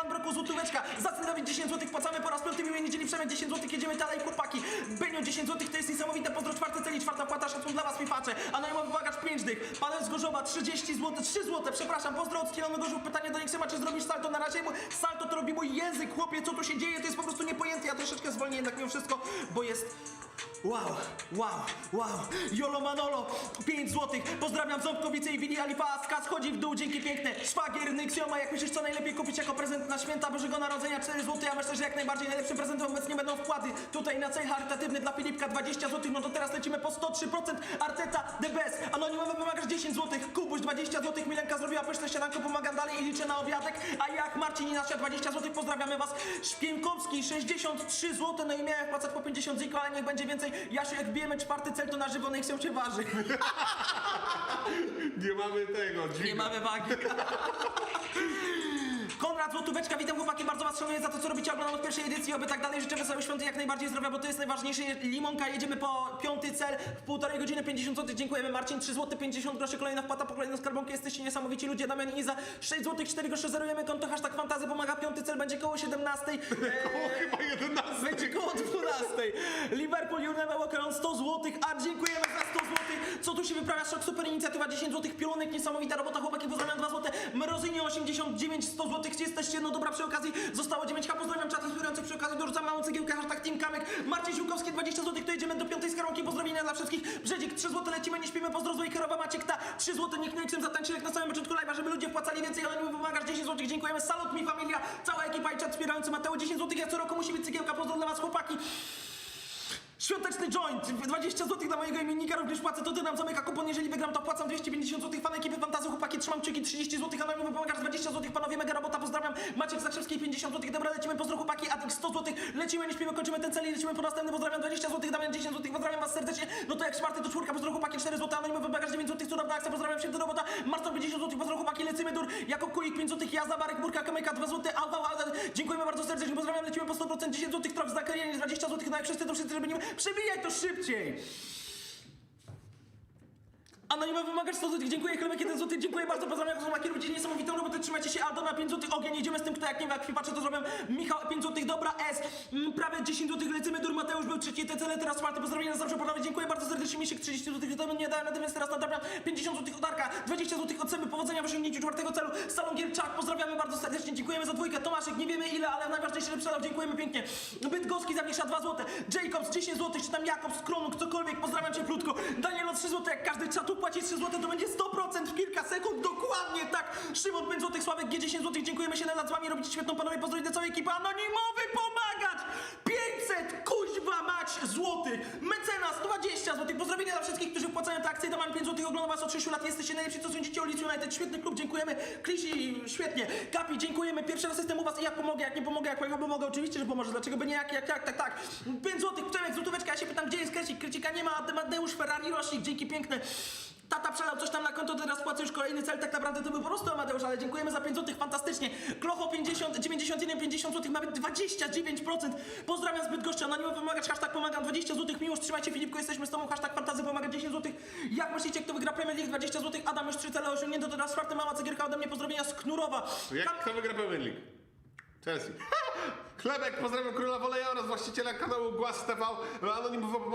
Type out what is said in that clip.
Pan Broku złotóweczka, Zacny Dawid 10 zł, płacamy po raz piąty miłej niedzieli Przemek 10 zł, jedziemy dalej chłopaki. Benio 10 zł, to jest niesamowite, pozdro czwarte celi, czwarta płata, szacun dla was pipacze. A najmowy bogacz 5 dych, Paweł z Gorzowa 30 zł, 3 zł, przepraszam, pozdro od Kielonego Gorzów, pytanie do Nixema, czy zrobisz salto? Na razie? Mu- Salto to robi mój język, chłopie, co tu się dzieje, to jest po prostu niepojęte, ja troszeczkę zwolnię jednak mimo wszystko, bo jest... Wow, wow, wow. Jolo Manolo, 5 złotych. Pozdrawiam Ząbkowice i Wili Alipaska. Schodzi w dół, dzięki piękne. Szwagier Nyxioma, jak myślisz, co najlepiej kupić jako prezent na święta Bożego Narodzenia? 4 zł. Ja myślę, że jak najbardziej najlepszym prezentem obecnie będą wkłady. Tutaj na cel charytatywny dla Filipka 20 zł. No to teraz lecimy po 103%. Arteta, the best. Anonimowy pomagasz 10 zł. Kubuś 20 zł. Milenka zrobiła pyszne śniadanko, pomagam dalej i liczę na obiadek. A jak Marcin Inasia 20 zł. Pozdrawiamy was. Szpiemkowski 63 zł. No i miałem wpłacać po 50 zł, ale niech będzie więcej. Jasiu, jak bijemy czwarty cel, to na żywo niech się waży. Nie mamy tego, Nie dźwiga. mamy wagi. Konrad Złotóweczka, witam chłopaki, bardzo was szanuję za to, co robicie, oglądam od pierwszej edycji, oby tak dalej, życzę wesołych świąt i jak najbardziej zdrowia, bo to jest najważniejsze. Limonka, jedziemy po piąty cel w półtorej godziny, 50 zł, dziękujemy Marcin, 3 zł, 50 groszy, kolejna wpłata po kolejną skarbonkę, jesteście niesamowici ludzie, Damian i Iza, 6 zł, 4 grosze, zerujemy konto, hashtag fantazy pomaga, piąty cel będzie koło 17. O, chyba 11. Będzie koło 12. Liverpool Jurgen Walker 100 zł, a dziękujemy za 100 zł. Co tu się wyprawia? Szok, super inicjatywa, 10 zł, piorunek, niesamowita robota, chłopaki, pozdrawiam 2 zł. Mrozynie 89, 100 zł, jesteście, no dobra, przy okazji zostało 9k, pozdrawiam czat inspirujący, przy okazji dorzucam małą cegiełkę, hashtag Team Kamek. Marcin Ziółkowski, 20 zł, to jedziemy do piątej skarbonki, pozdrowienia dla wszystkich. Brzedzik, 3 zł, lecimy, nie śpimy, pozdro z Wejherowa, Maciek Ta, 3 zł, nikt nie chcę zatańczyć jak na samym początku live'a, żeby ludzie wpłacali więcej, ale mi pomagasz, 10 zł, dziękujemy, salut mi familia, cała ekipa i czat wspierający Mateo, 10 zł, jak co roku musi być cegiełka, dla was chłopaki. Świąteczny joint, 20 zł dla mojego imiennika, również płacę, to ty nam zamyka kupon, jeżeli wygram to płacam 250 zł, trzymam kciuki, 30 zł, anonimowy pomagasz, 20 zł, panowie, mega robota, pozdrawiam, Maciek Zaczewski, 50 zł, dobra, lecimy, pozdro chłopaki, Atik 100 zł, lecimy, nie śpimy, kończymy ten cel i lecimy po następny, pozdrawiam, 20 zł, Damian 10 zł, pozdrawiam was serdecznie, no to jak czwarty to czwórka, pozdro chłopaki, 4 zł, anonimowy bagaż 9 zł, cudowna akcja, pozdrawiam się do robota, Marcel 50 zł, pozdro chłopaki, lecimy dur, Jakub Kulik 5 zł, Jazda, Barek, Burka, Kamyka 2 zł, Alba, Alba, dziękujemy bardzo serdecznie, pozdrawiam, lecimy po 100%, 10 zł, Trox, Zakarianie 20 zł, no jak wszyscy to wszyscy, żeby nie przebijaj to szybciej! Anonimowy wymagasz 100 zł, dziękuję, Chlebek 1 zł, dziękuję bardzo, pozdrawiam, chłopaki, robicie niesamowitą robotę, trzymajcie się, Aldo na 5 zł, ogień, jedziemy z tym, kto jak nie wie, jak patrzę, to zrobię, Michał 5 zł, dobra, S, mm, prawie 10 zł, lecimy, Dur, Mateusz był trzeci, te cele, teraz czwarty, pozdrowienia, zawsze panowie, dziękuję bardzo serdecznie, Misiek 30 zł, to nie dałem więc teraz nadrabiam 50 zł od Arka, 20 zł od Seby, powodzenia w osiągnięciu czwartego celu, Salon Gierczak, pozdrawiamy bardzo serdecznie, dziękujemy za dwójkę, Tomaszek, nie wiemy ile, ale najważniejsze, że dziękujemy pięknie, Bydgoski zawiesza 2 zł, Jacobs 10 zł, czy tam Jakobs, Kronuk, cokolwiek, pozdrawiam cię plutko, Danielo 3 zł, jak każdy czatu płaci 3 zł, to będzie 100% w kilka sekund, dokładnie tak, Szymon 5 zł, Sławek G10 zł, dziękujemy się nad wami, robicie świetną panowie, pozdrowienia całej ekipy, anonimowy pomagacz, 500, kuźwa mać, złotych, mecenas 20 zł, pozdrowienia dla wszystkich, którzy wpłacają te akcje, Damian 5 zł, oglądam was od 6 lat, jesteście najlepsi, co sądzicie o Leeds United, świetny klub, dziękujemy, Klisi, świetnie, Kapi, dziękujemy, pierwszy raz jestem u was i jak pomogę, jak nie pomogę, jak pomogę, oczywiście, że pomoże, dlaczego by nie, jak, jak, jak, tak, tak, 5 zł, Przemek, złotóweczka, ja się pytam, gdzie jest Krecik, Krecika nie ma, a Mateusz Ferrari rocznik, dzięki piękne, Tata przelał coś tam na konto, teraz płacę już kolejny cel, tak naprawdę to był po prostu Amadeusz, ale dziękujemy za 5 zł, fantastycznie. Klocho 50, 91, 50 zł, mamy 29%. Pozdrawiam zbyt gościa, anonimowy pomagacz, hashtag pomagam, 20 zł, miłość, trzymajcie Filipko, jesteśmy z tobą, hashtag fantazy pomaga 10 zł. Jak myślicie, kto wygra Premier League, 20 zł, Adam już 3 cele osiągnięto, teraz czwarty mała cegierka ode mnie, pozdrowienia z Knurowa. Jak kto wygra Premier League? Chelsea. Chlebek, pozdrawiam króla Woleja oraz właściciela kanału Głaz TV. Anonimowo